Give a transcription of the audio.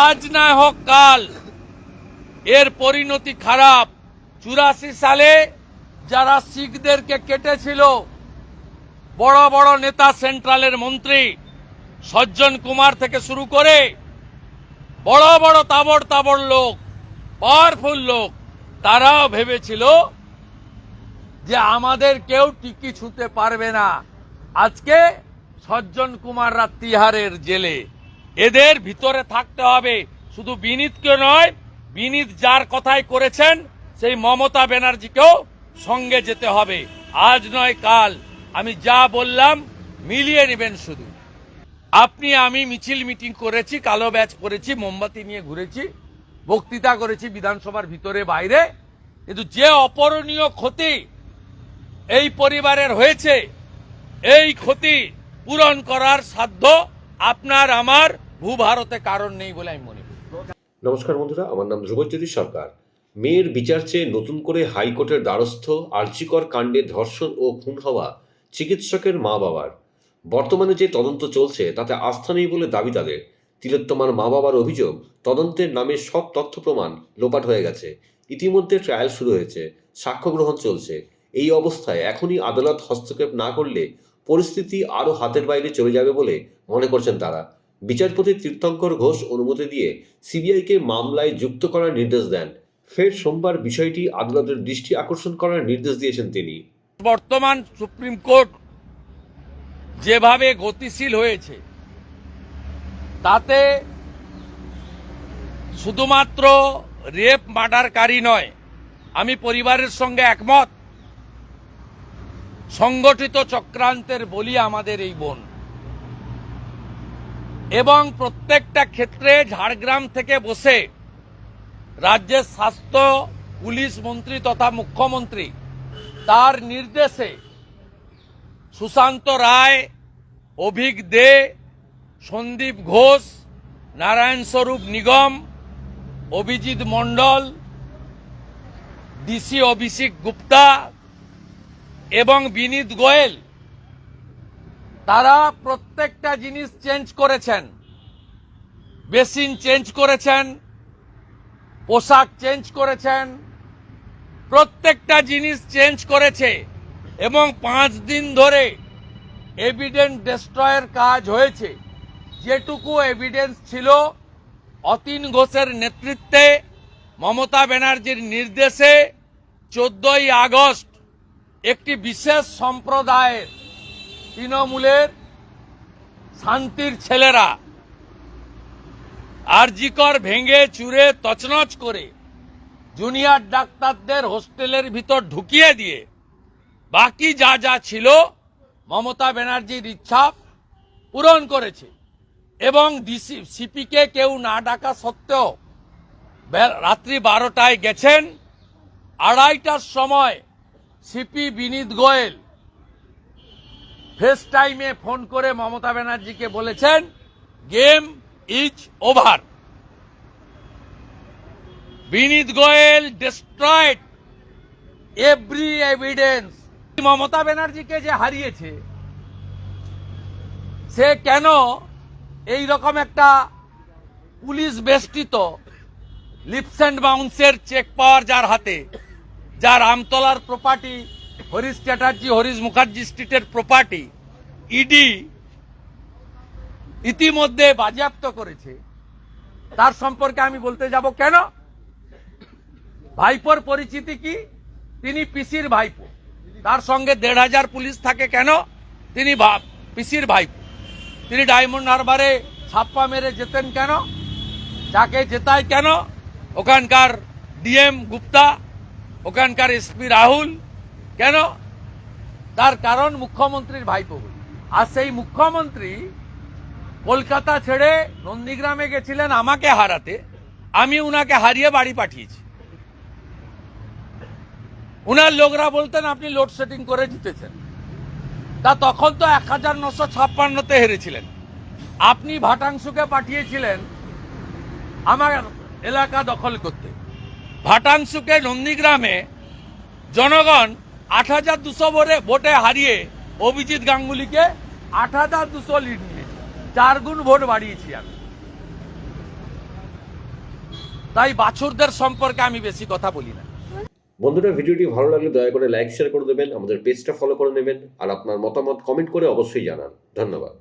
আজ না হোক কাল। এর পরিণতি খারাপ। চুরাশি সালে যারা শিখদেরকে কেটেছিল, বড় বড় নেতা সেন্ট্রালের মন্ত্রী সজ্জন কুমার থেকে শুরু করে বড় বড় তাবড় তাবড় লোক পাওয়ারফুল লোক, তারাও ভেবেছিল যে আমাদের কেউ টিকি ছুতে পারবে না। আজকে সজ্জন কুমাররা তিহারের জেলে। এদের ভিতরে থাকতে হবে। শুধু বিনীতকে নয়, বিনীত যার কথাই করেছেন, সেই মমতা ব্যানার্জিকেও সঙ্গে যেতে হবে। আজ নয়, কাল। আমি যা বললাম, মিলিয়ে নেবেন শুধু। আপনি, আমি মিছিল মিটিং করেছি, কালো ব্যাচ করেছি, মোমবাতি নিয়ে ঘুরেছি, বক্তৃতা করেছি বিধানসভার ভিতরে, বাইরে। কিন্তু যে অপরণীয় ক্ষতি এই পরিবারের হয়েছে, এই ক্ষতি পূরণ করার সাধ্য আপনার, আমার ভূভারতে কারণ নেই বলে আমি মনে করি। নমস্কার বন্ধুরা, আমার নাম ধ্রুবজ্যোতি সরকার। মেয়ের বিচার চেয়ে নতুন করে হাইকোর্টের দ্বারস্থ আর্চিকর কাণ্ডে ধর্ষণ ও খুন হওয়া চিকিৎসকের মা বাবার। বর্তমানে যে তদন্ত চলছে, তাতে আস্থা নেই বলে দাবি তাদের। তিলোত্তমার মা বাবার অভিযোগ, তদন্তের নামে সব তথ্য প্রমাণ লোপাট হয়ে গেছে। ইতিমধ্যে ট্রায়াল শুরু হয়েছে, সাক্ষ্য গ্রহণ চলছে। এই অবস্থায় এখনই আদালত হস্তক্ষেপ না করলে পরিস্থিতি আরও হাতের বাইরে চলে যাবে বলে মনে করছেন তারা। বিচারপতি তীর্থঙ্কর ঘোষ অনুমতি দিয়ে সিবিআইকে মামলায় যুক্ত করার নির্দেশ দেন। ফের সোমবার বিষয়টি আদালতের দৃষ্টি আকর্ষণ করার নির্দেশ দিয়েছেন তিনি। বর্তমান সুপ্রিম কোর্ট যেভাবে গতিশীল হয়েছে, তাতে শুধুমাত্র রেপ মার্ডারকারী নয়, আমি পরিবারের সঙ্গে একমত, সংগঠিত চক্রান্তের বলি আমাদের এই বোন। এবং প্রত্যেকটা ক্ষেত্রে ঝাড়গ্রাম থেকে বসে রাজ্যের স্বাস্থ্য, পুলিশ মন্ত্রী তথা মুখ্যমন্ত্রী তার নির্দেশে সুশান্ত রায়, অভিক দে, সন্দীপ ঘোষ, নারায়ণ স্বরূপ নিগম, অভিজিৎ মণ্ডল, ডিসি অভিষেক গুপ্তা এবং বিনীত গোয়েল তারা প্রত্যেকটা জিনিস চেঞ্জ করেছেন। বেসিন চেঞ্জ করেছেন, পোশাক চেঞ্জ করেছেন, প্রত্যেকটা জিনিস চেঞ্জ করেছে এবং পাঁচ দিন ধরে এভিডেন্স ডেস্ট্রয়ের কাজ হয়েছে। যেটুকু এভিডেন্স ছিল অতীন ঘোষের নেতৃত্বে, মমতা ব্যানার্জির নির্দেশে চোদ্দই আগস্ট একটি বিশেষ সম্প্রদায়ের তৃণমূলের শান্তির ছেলেরা আরজিকর ভেঙে চুরে তছনছ করে জুনিয়র ডাক্তারদের হোস্টেলের ভিতর ঢুকিয়ে দিয়ে বাকি যা যা ছিল মমতা ব্যানার্জির ইচ্ছা পূরণ করেছে। এবং ডিসি, সিপিকে কেউ না ডাকা সত্ত্বেও রাত্রি বারোটায় গেছেন। আড়াইটার সময় সিপি বিনীত গোয়েল ফেস টাইমে ফোন করে মমতা ব্যানার্জিকে বলেছেন game is over Vineet Goel destroyed every evidence Mamata ব্যানার্জিকে যে হারিয়েছে, সে কেন এই রকম একটা পুলিশ বেষ্টিত লিপস অ্যান্ড বাউন্সের চেক পাওয়ার যার হাতে, যার আমতলার প্রপার্টি হরিশ চ্যাটার্জি, হরিশ মুখার্জি স্ট্রিটের প্রপার্টি ইডি ইতিমধ্যে বাজেয়াপ্ত করেছে। তার সম্পর্কে আমি বলতে যাব কেন? ভাইপোর পরিচিতি কি? তিনি পিসির ভাইপো। তার সঙ্গে দেড় হাজার পুলিশ থাকে কেন? তিনি পিসির ভাইপো। তিনি ডায়মন্ড হারবারে ছাপ্পা মেরে যেতেন কেন? যাকে জেতায় কেন? ওখানকার ডিএম গুপ্তা, ওখানকার এসপি রাহুল কেন? তার কারণ মুখ্যমন্ত্রীর ভাইপো। আর সেই মুখ্যমন্ত্রী কলকাতা ছেড়ে নন্দীগ্রামে গেছিলেন আমাকে হারাতে, আমি উনাকে হারিয়ে বাড়ি পাঠিয়েছি। উনার লোকরা বলতেন, আপনি লোডশেডিং করে জিতেছেন। তা তখন তো এক হাজার নশো ছাপ্পান্নতে হেরেছিলেন। আপনি ভাটাংশুকে পাঠিয়েছিলেন আমার এলাকা দখল করতে। ভাটাংশুকে নন্দীগ্রামে জনগণ আট হাজার দুশো ভোটে ভোটে হারিয়ে অভিজিৎ গাঙ্গুলিকে আট হাজার দুশো লিড নিয়ে চার গুণ ভোট বাড়িয়েছি আমি। তাই বাছুরদের সম্পর্কে আমি বেশি কথা বলি না। বন্ধুরা, ভিডিওটি ভালো লাগলে দয়া করে লাইক শেয়ার করে দেবেন, আমাদের পেজটা ফলো করে নেবেন, আর আপনার মতামত কমেন্ট করে অবশ্যই জানান। ধন্যবাদ।